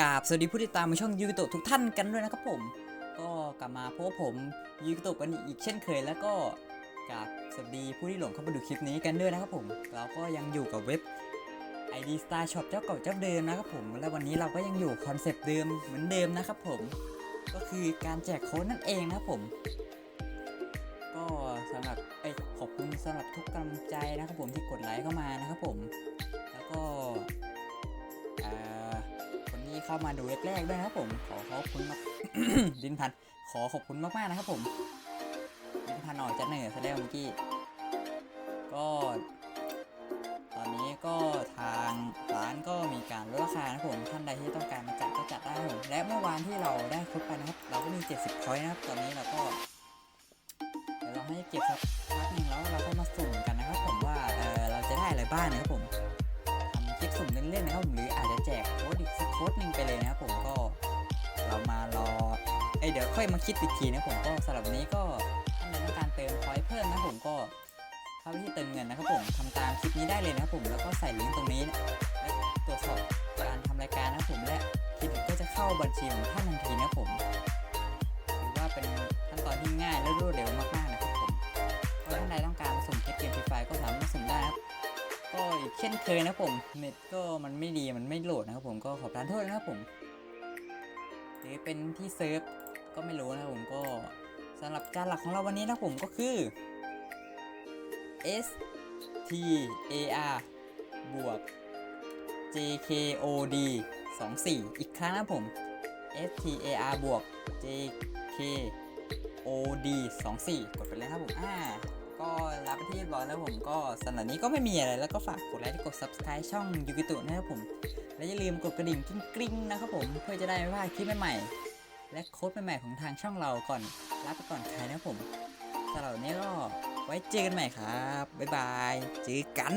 กราบสวัสดีผู้ติดตามมาช่องยูกิโตะทุกท่านกันด้วยนะครับผม ก็กลับมาพบผมยูกิโตะกันอีกเช่นเคย แล้วก็กราบสวัสดีผู้ที่หลงเข้ามาดูคลิปนี้กันด้วยนะครับผม เราก็ยังอยู่กับเว็บ ID Star Shop เจ้าเก่าเจ้าเดิมนะครับผม และวันนี้เราก็ยังอยู่คอนเซปต์เดิมเหมือนเดิมนะครับผม ก็คือการแจกโค้ดนั่นเองนะครับผมก็สำหรับเอ้ขอบคุณสำหรับทุกกำลังใจนะครับผมที่กดไลค์เข้ามานะครับผม แล้วก็ เข้ามาดูแรกๆด้วยครับผม ขอขอบคุณมากดินพันขอขอบคุณมากๆนะครับผม ดินพันออกจะเหนื่อยซะแล้วเมื่อกี้ ก็ ตอนนี้ก็ทางร้านก็มีการลดราคานะครับผมท่านใดที่ต้องการมาจัดก็จัดได้ครับผมและเมื่อวานที่เราได้ครบไปนะครับ เราก็มี 70พอยนะครับ ตอนนี้เราก็เดี๋ยวเราให้เก็บสักพักหนึ่งแล้วเราก็มาสุ่มกันนะครับผมว่าเออเราจะได้อะไรบ้างนะครับผม สุ่มเล่นๆนะครับผมหรืออาจจะแจกโค้ดอีกสักโค้ดหนึ่งไปเลยนะครับผมก็เรามารอเอ้เดี๋ยวค่อยมาคิดอีกทีนะผมก็สำหรับนี้ก็ท่านใดต้องการเติมพอยต์เพิ่มนะผมก็เข้าไปที่เติมเงินนะครับผมทำตามคลิปนี้ได้เลยนะครับผมแล้วก็ใส่ลิงก์ตรงนี้นะตรวจสอบการทำรายการนะครับผมและคลิปก็จะเข้าบัญชีของท่านทันทีนะผม อีกเช่นเคยนะผมเน็ตก็มันไม่ดีมันไม่โหลดนะครับผมก็ขอประทานโทษนะครับผมหรือเป็นที่เซิร์ฟก็ไม่รู้นะครับผมก็สำหรับจานหลักของเราวันนี้นะผมก็คือ S T A R บวก J K O D 24 อีกครั้งนะผม S T A R บวก J K O D 2 4กดไปเลยครับผมอ่า ก็รับไปที่เรียบร้อยแล้วผมก็สำหรับนี้ก็ไม่มีอะไรแล้วก็ฝากกดไลค์กด subscribe ช่องยูกิโตะนะครับผม และอย่าลืมกดกระดิ่งกริ๊งนะครับผมเพื่อจะได้ไม่พลาดคลิปใหม่ๆและโค้ดใหม่ๆของทางช่องเราก่อนรับไปก่อนใครนะครับผมสำหรับนี้ก็ไว้เจอกันใหม่ครับบ๊ายบายเจอกัน